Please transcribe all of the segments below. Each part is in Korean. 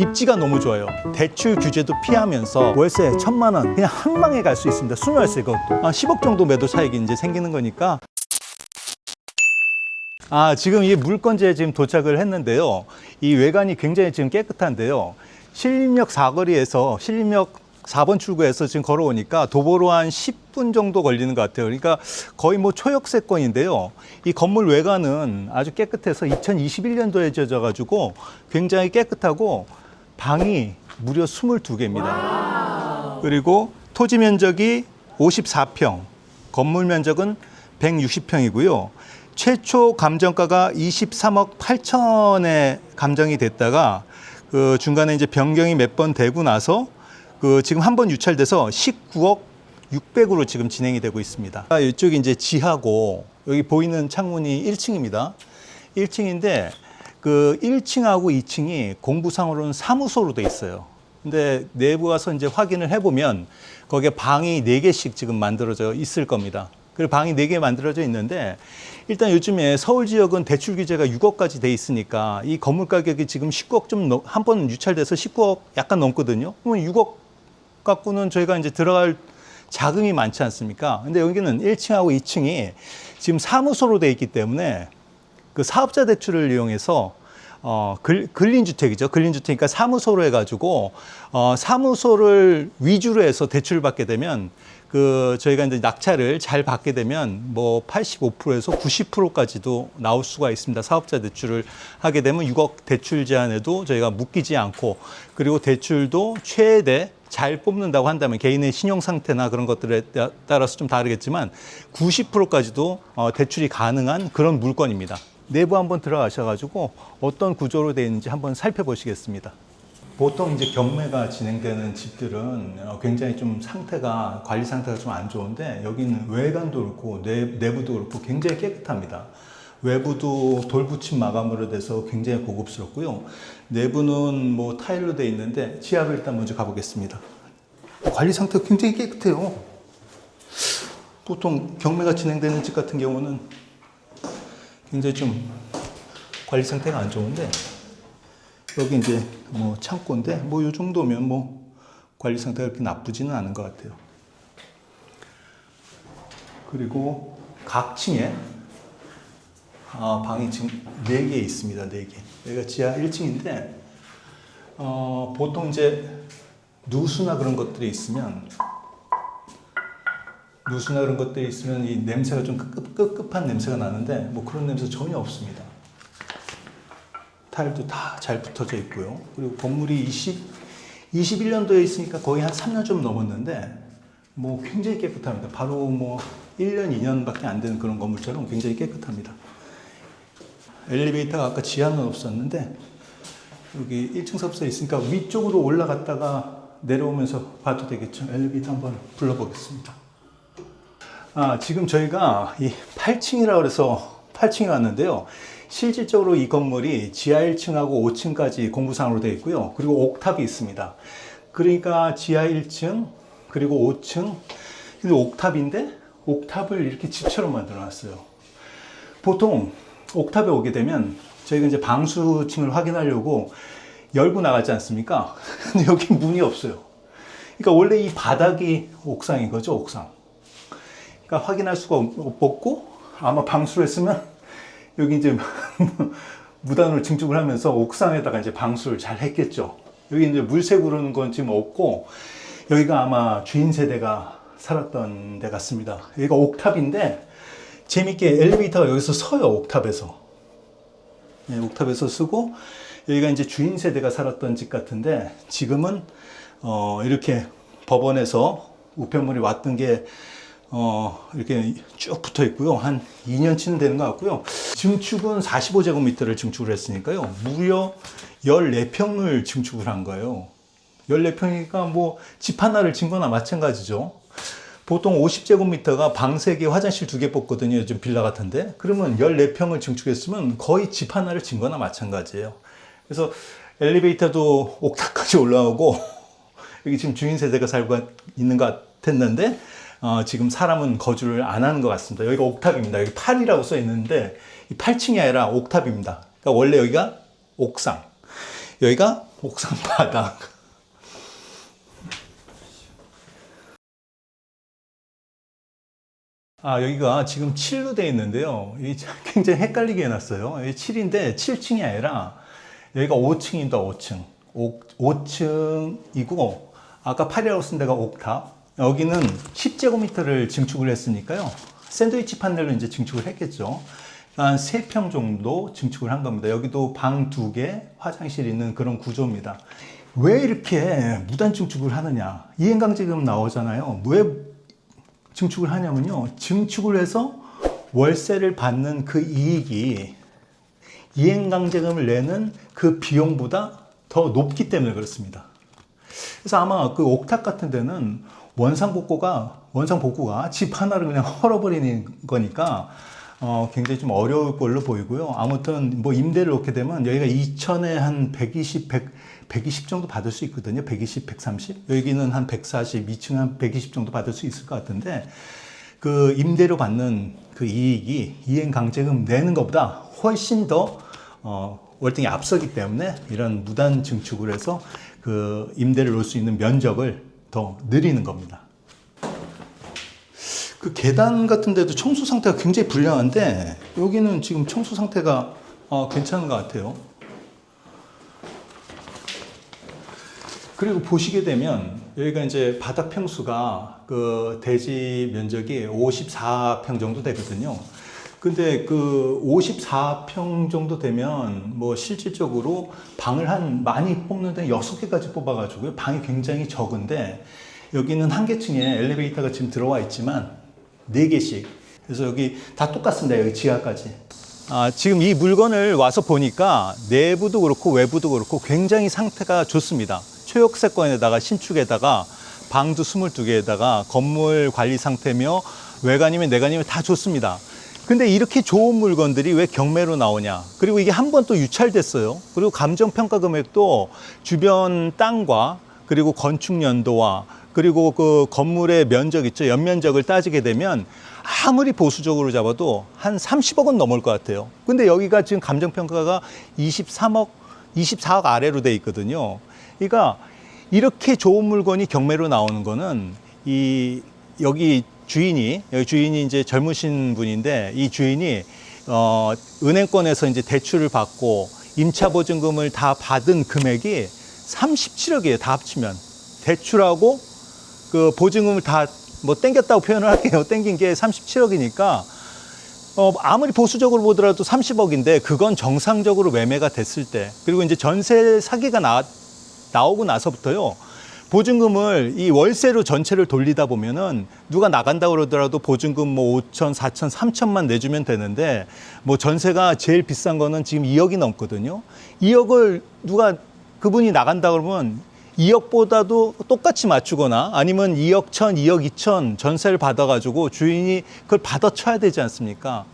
입지가 너무 좋아요. 대출 규제도 피하면서 월세 천만 원 그냥 한 방에 갈 수 있습니다. 순월세 그것도 아, 10억 정도 매도 차익이 이제 생기는 거니까. 아 지금 이 물건지에 지금 도착을 했는데요. 이 외관이 굉장히 지금 깨끗한데요. 신림역 사거리에서 신림역 4번 출구에서 지금 걸어오니까 도보로 한 10분 정도 걸리는 것 같아요. 그러니까 거의 뭐 초역세권인데요. 이 건물 외관은 아주 깨끗해서 2021년도에 지어져가지고 굉장히 깨끗하고 방이 무려 22개입니다. 그리고 토지 면적이 54평, 건물 면적은 160평이고요. 최초 감정가가 23억 8천에 감정이 됐다가 그 중간에 이제 변경이 몇 번 되고 나서 그 지금 한 번 유찰돼서 19억 600으로 지금 진행이 되고 있습니다. 아, 이쪽이 이제 지하고 여기 보이는 창문이 1층입니다. 1층인데 그 1층하고 2층이 공부상으로는 사무소로 돼 있어요. 근데 내부 가서 이제 확인을 해보면 거기에 방이 4개씩 지금 만들어져 있을 겁니다. 그리고 방이 4개 만들어져 있는데 일단 요즘에 서울 지역은 대출 규제가 6억까지 돼 있으니까 이 건물 가격이 지금 19억 좀 한 번 유찰돼서 19억 약간 넘거든요. 그러면 6억 갖고는 저희가 이제 들어갈 자금이 많지 않습니까? 근데 여기는 1층하고 2층이 지금 사무소로 돼 있기 때문에 그 사업자 대출을 이용해서 어, 글, 근린주택이죠. 근린주택이니까 사무소로 해가지고 어, 사무소를 위주로 해서 대출을 받게 되면 그 저희가 이제 낙찰을 잘 받게 되면 뭐 85%에서 90%까지도 나올 수가 있습니다. 사업자 대출을 하게 되면 6억 대출 제한에도 저희가 묶이지 않고 그리고 대출도 최대 잘 뽑는다고 한다면 개인의 신용 상태나 그런 것들에 따- 따라서 좀 다르겠지만 90%까지도 어, 대출이 가능한 그런 물건입니다. 내부 한번 들어가셔가지고 어떤 구조로 되어 있는지 한번 살펴보시겠습니다. 보통 이제 경매가 진행되는 집들은 어, 굉장히 좀 상태가 관리 상태가 좀 안 좋은데 여기는 외관도 그렇고 내, 내부도 그렇고 굉장히 깨끗합니다. 외부도 돌붙임 마감으로 돼서 굉장히 고급스럽고요. 내부는 뭐 타일로 되어 있는데 지하로 일단 먼저 가보겠습니다. 관리 상태가 굉장히 깨끗해요. 보통 경매가 진행되는 집 같은 경우는 굉장히 좀 관리 상태가 안 좋은데 여기 이제 뭐 창고인데 뭐 이 정도면 뭐 관리 상태가 그렇게 나쁘지는 않은 것 같아요. 그리고 각 층에 아, 방이 지금 4개 있습니다. 4개. 여기가 지하 1층인데 어, 보통 이제 누수나 그런 것들이 있으면 누수나 그런 것들이 있으면 이 냄새가 좀 끄급급급한 냄새가 나는데 뭐 그런 냄새 전혀 없습니다. 타일도 다 잘 붙어져 있고요. 그리고 건물이 20, 21년도에 있으니까 거의 한 3년 좀 넘었는데 뭐 굉장히 깨끗합니다. 바로 뭐 1년, 2년밖에 안 되는 그런 건물처럼 굉장히 깨끗합니다. 엘리베이터가 아까 지하는 없었는데 여기 1층 섭소에 있으니까 위쪽으로 올라갔다가 내려오면서 봐도 되겠죠. 엘리베이터 한번 불러보겠습니다. 아, 지금 저희가 이 8층이라고 그래서 8층에 왔는데요. 실질적으로 이 건물이 지하 1층하고 5층까지 공부상으로 되어 있고요. 그리고 옥탑이 있습니다. 그러니까 지하 1층, 그리고 5층, 근데 옥탑인데 옥탑을 이렇게 집처럼 만들어 놨어요. 보통 옥탑에 오게 되면 저희가 이제 방수층을 확인하려고 열고 나가지 않습니까? 근데 여기 문이 없어요. 그러니까 원래 이 바닥이 옥상인 거죠, 옥상. 확인할 수가 없- 없고 아마 방수를 했으면 여기 이제 무단으로 증축을 하면서 옥상에다가 이제 방수를 잘 했겠죠. 여기 이제 물색 오르는 건 지금 없고 여기가 아마 주인 세대가 살았던 데 같습니다. 여기가 옥탑인데 재밌게 엘리베이터가 여기서 서요 옥탑에서. 네, 옥탑에서 쓰고 여기가 이제 주인 세대가 살았던 집 같은데 지금은 어, 이렇게 법원에서 우편물이 왔던 게 어, 이렇게 쭉 붙어 있고요. 한 2년치는 되는 것 같고요. 증축은 45제곱미터를 증축을 했으니까요. 무려 14평을 증축을 한 거예요. 14평이니까 뭐 집 하나를 진 거나 마찬가지죠. 보통 50제곱미터가 방 3개, 화장실 2개 뽑거든요. 요즘 빌라 같은데. 그러면 14평을 증축했으면 거의 집 하나를 진 거나 마찬가지예요. 그래서 엘리베이터도 옥탑까지 올라오고 여기 지금 주인 세대가 살고 있는 것 같았는데 어, 지금 사람은 거주를 안 하는 것 같습니다. 여기가 옥탑입니다. 여기 8이라고 써 있는데 이 8층이 아니라 옥탑입니다. 그러니까 원래 여기가 옥상, 여기가 옥상 바닥. 아, 여기가 지금 7로 되어 있는데요. 이 굉장히 헷갈리게 해놨어요. 이 7인데 7층이 아니라 여기가 5층입니다, 5층. 5, 층이고 아까 8이라고 쓴 데가 옥탑. 여기는 10제곱미터를 증축을 했으니까요. 샌드위치 판넬로 이제 증축을 했겠죠. 한 3평 정도 증축을 한 겁니다. 여기도 방 2개, 화장실 있는 그런 구조입니다. 왜 이렇게 무단 증축을 하느냐? 이행강제금 나오잖아요. 왜 증축을 하냐면요. 증축을 해서 월세를 받는 그 이익이 이행강제금을 내는 그 비용보다 더 높기 때문에 그렇습니다. 그래서 아마 그 옥탑 같은 데는 원상복구가 원상복구가 집 하나를 그냥 헐어버리는 거니까 어, 굉장히 좀 어려울 걸로 보이고요. 아무튼 뭐 임대를 놓게 되면 여기가 2천에 한 120, 100, 120 정도 받을 수 있거든요. 120, 130. 여기는 한 140, 2층 한 120 정도 받을 수 있을 것 같은데 그 임대료 받는 그 이익이 이행 강제금 내는 것보다 훨씬 더 어, 월등히 앞서기 때문에 이런 무단 증축을 해서 그 임대를 놓을 수 있는 면적을 더 늘리는 겁니다. 그 계단 같은 데도 청소 상태가 굉장히 불량한데 여기는 지금 청소 상태가 어, 괜찮은 것 같아요. 그리고 보시게 되면 여기가 이제 바닥 평수가 그 대지 면적이 54평 정도 되거든요. 근데 그 54평 정도 되면 뭐 실질적으로 방을 한 많이 뽑는데 6개까지 뽑아가지고요. 방이 굉장히 적은데 여기는 한 개층에 엘리베이터가 지금 들어와 있지만 4개씩. 그래서 여기 다 똑같습니다. 여기 지하까지. 아, 지금 이 물건을 와서 보니까 내부도 그렇고 외부도 그렇고 굉장히 상태가 좋습니다. 초역세권에다가 신축에다가 방도 22개에다가 건물 관리 상태며 외관이면 내관이면 다 좋습니다. 근데 이렇게 좋은 물건들이 왜 경매로 나오냐? 그리고 이게 한 번 또 유찰됐어요. 그리고 감정평가 금액도 주변 땅과 그리고 건축 연도와 그리고 그 건물의 면적 있죠. 연면적을 따지게 되면 아무리 보수적으로 잡아도 한 30억은 넘을 것 같아요. 근데 여기가 지금 감정평가가 23억, 24억 아래로 돼 있거든요. 그러니까 이렇게 좋은 물건이 경매로 나오는 거는 이 여기 주인이 여기 주인이 이제 젊으신 분인데 이 주인이 어 은행권에서 이제 대출을 받고 임차 보증금을 다 받은 금액이 37억이에요. 다 합치면 대출하고 그 보증금을 다 뭐 땡겼다고 표현을 할게요. 땡긴 게 37억이니까 어, 아무리 보수적으로 보더라도 30억인데 그건 정상적으로 매매가 됐을 때 그리고 이제 전세 사기가 나, 나오고 나서부터요 보증금을 이 월세로 전체를 돌리다 보면은 누가 나간다 그러더라도 보증금 뭐 5천, 4천, 3천만 내주면 되는데 뭐 전세가 제일 비싼 거는 지금 2억이 넘거든요. 2억을 누가 그분이 나간다 그러면 2억보다도 똑같이 맞추거나 아니면 2억 천, 2억 2천 전세를 받아가지고 주인이 그걸 받아쳐야 되지 않습니까?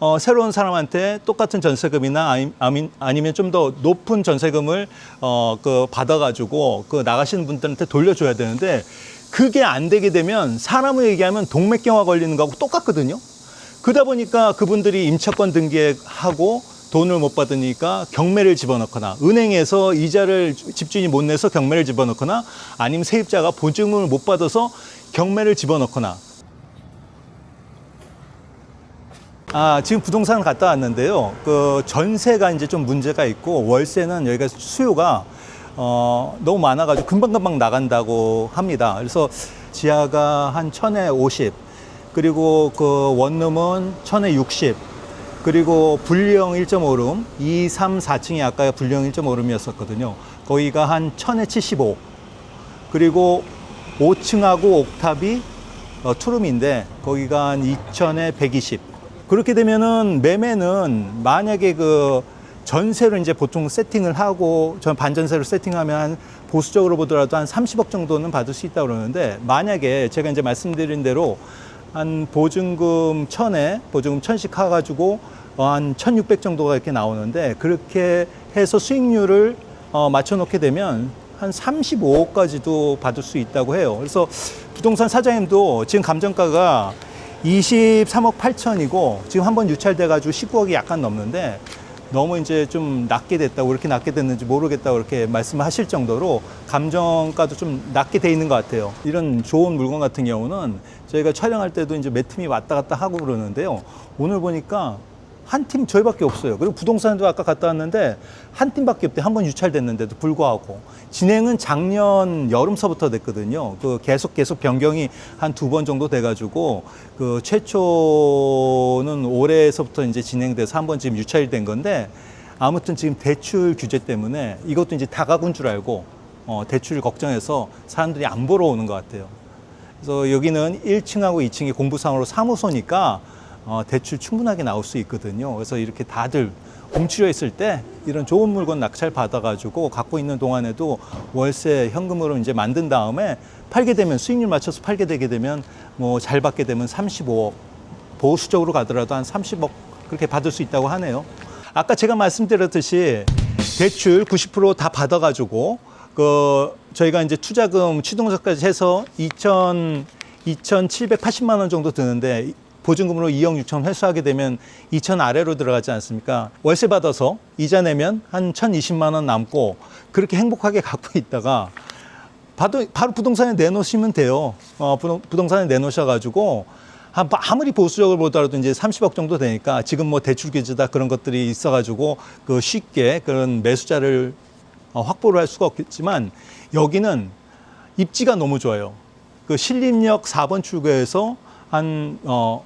어, 새로운 사람한테 똑같은 전세금이나 아니, 아니- 아니면 좀 더 높은 전세금을 어, 그 받아가지고 그 나가시는 분들한테 돌려줘야 되는데 그게 안 되게 되면 사람을 얘기하면 동맥경화 걸리는 거하고 똑같거든요. 그러다 보니까 그분들이 임차권 등기하고 돈을 못 받으니까 경매를 집어넣거나 은행에서 이자를 집주인이 못 내서 경매를 집어넣거나 아니면 세입자가 보증금을 못 받아서 경매를 집어넣거나 아, 지금 부동산 갔다 왔는데요. 그 전세가 이제 좀 문제가 있고 월세는 여기가 수요가 어, 너무 많아가지고 금방금방 나간다고 합니다. 그래서 지하가 한 천에 50, 그리고 그 원룸은 천에 60, 그리고 분리형 1.5룸, 2, 3, 4층이 아까 분리형 1.5룸이었었거든요. 거기가 한 천에 75, 그리고 5층하고 옥탑이 어, 투룸인데 거기가 한 2천에 120. 그렇게 되면은 매매는 만약에 그 전세로 이제 보통 세팅을 하고 전 반전세로 세팅하면 한 보수적으로 보더라도 한 30억 정도는 받을 수 있다고 그러는데 만약에 제가 이제 말씀드린 대로 한 보증금 천에 보증금 천씩 가가지고 어, 한1600 정도가 이렇게 나오는데 그렇게 해서 수익률을 어, 맞춰놓게 되면 한 35억까지도 받을 수 있다고 해요. 그래서 부동산 사장님도 지금 감정가가 23억 8천이고 지금 한 번 유찰돼 가지고 19억이 약간 넘는데 너무 이제 좀 낮게 됐다고 왜 이렇게 낮게 됐는지 모르겠다고 이렇게 말씀하실 정도로 감정가도 좀 낮게 돼 있는 것 같아요. 이런 좋은 물건 같은 경우는 저희가 촬영할 때도 이제 몇 팀이 왔다 갔다 하고 그러는데요. 오늘 보니까 한 팀 저희밖에 없어요. 그리고 부동산도 아까 갔다 왔는데 한 팀밖에 없대. 한 번 유찰됐는데도 불구하고 진행은 작년 여름서부터 됐거든요. 그 계속 계속 변경이 한 두 번 정도 돼가지고 그 최초는 올해서부터 이제 진행돼서 한 번 지금 유찰이 된 건데 아무튼 지금 대출 규제 때문에 이것도 이제 다가군 줄 알고 어, 대출 걱정해서 사람들이 안 보러 오는 것 같아요. 그래서 여기는 1층하고 2층이 공부상으로 사무소니까 어, 대출 충분하게 나올 수 있거든요. 그래서 이렇게 다들 움츠려 있을 때 이런 좋은 물건 낙찰 받아가지고 갖고 있는 동안에도 월세 현금으로 이제 만든 다음에 팔게 되면 수익률 맞춰서 팔게 되게 되면 뭐 잘 받게 되면 35억 보수적으로 가더라도 한 30억 그렇게 받을 수 있다고 하네요. 아까 제가 말씀드렸듯이 대출 90%다 받아가지고 그 저희가 이제 투자금 취등서까지 해서 2천 2,780만 원 정도 드는데 보증금으로 2억 6천 회수하게 되면 2천 아래로 들어가지 않습니까? 월세 받아서 이자 내면 한 1,020만 원 남고 그렇게 행복하게 갖고 있다가 바로, 바로 부동산에 내놓으시면 돼요. 어, 부동, 부동산에 내놓으셔가지고 한, 아무리 보수적으로 보더라도 이제 30억 정도 되니까 지금 뭐 대출 규제다 그런 것들이 있어가지고 그 쉽게 그런 매수자를 어, 확보를 할 수가 없겠지만 여기는 입지가 너무 좋아요. 그 신림역 4번 출구에서 한 어,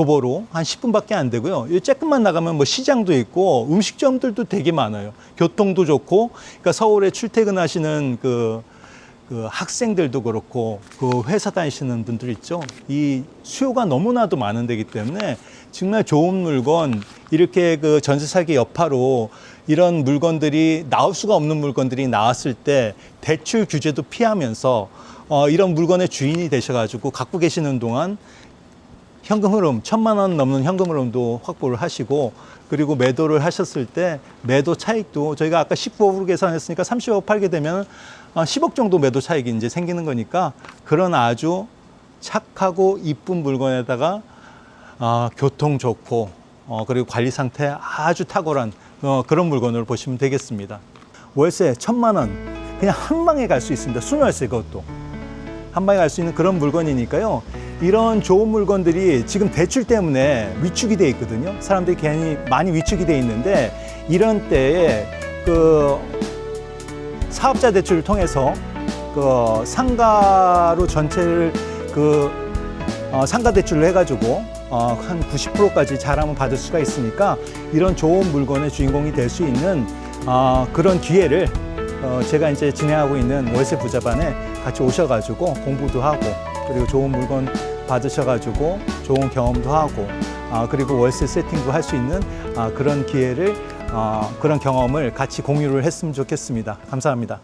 도보로 한 10분밖에 안 되고요. 이 조금만 나가면 뭐 시장도 있고 음식점들도 되게 많아요. 교통도 좋고, 그러니까 서울에 출퇴근하시는 그, 그 학생들도 그렇고 그 회사 다니시는 분들 있죠. 이 수요가 너무나도 많은 데기 때문에 정말 좋은 물건 이렇게 그 전세 사기 여파로 이런 물건들이 나올 수가 없는 물건들이 나왔을 때 대출 규제도 피하면서 어, 이런 물건의 주인이 되셔가지고 갖고 계시는 동안 현금 흐름 천만 원 넘는 현금 흐름도 확보를 하시고 그리고 매도를 하셨을 때 매도 차익도 저희가 아까 19억으로 계산했으니까 30억 팔게 되면 어, 10억 정도 매도 차익이 이제 생기는 거니까 그런 아주 착하고 이쁜 물건에다가 어, 교통 좋고 어, 그리고 관리 상태 아주 탁월한 어, 그런 물건으로 보시면 되겠습니다. 월세 천만 원 그냥 한 방에 갈 수 있습니다. 순월세 그것도. 한 방에 갈 수 있는 그런 물건이니까요. 이런 좋은 물건들이 지금 대출 때문에 위축이 돼 있거든요. 사람들이 괜히 많이 위축이 돼 있는데 이런 때에 그 사업자 대출을 통해서 그 상가로 전체를 그 어, 상가 대출을 해가지고 어, 한 90%까지 잘하면 받을 수가 있으니까 이런 좋은 물건의 주인공이 될 수 있는 어, 그런 기회를 어, 제가 이제 진행하고 있는 월세 부자반에 같이 오셔가지고 공부도 하고 그리고 좋은 물건 받으셔가지고 좋은 경험도 하고 아, 그리고 월세 세팅도 할 수 있는 아, 그런 기회를 어, 그런 경험을 같이 공유를 했으면 좋겠습니다. 감사합니다.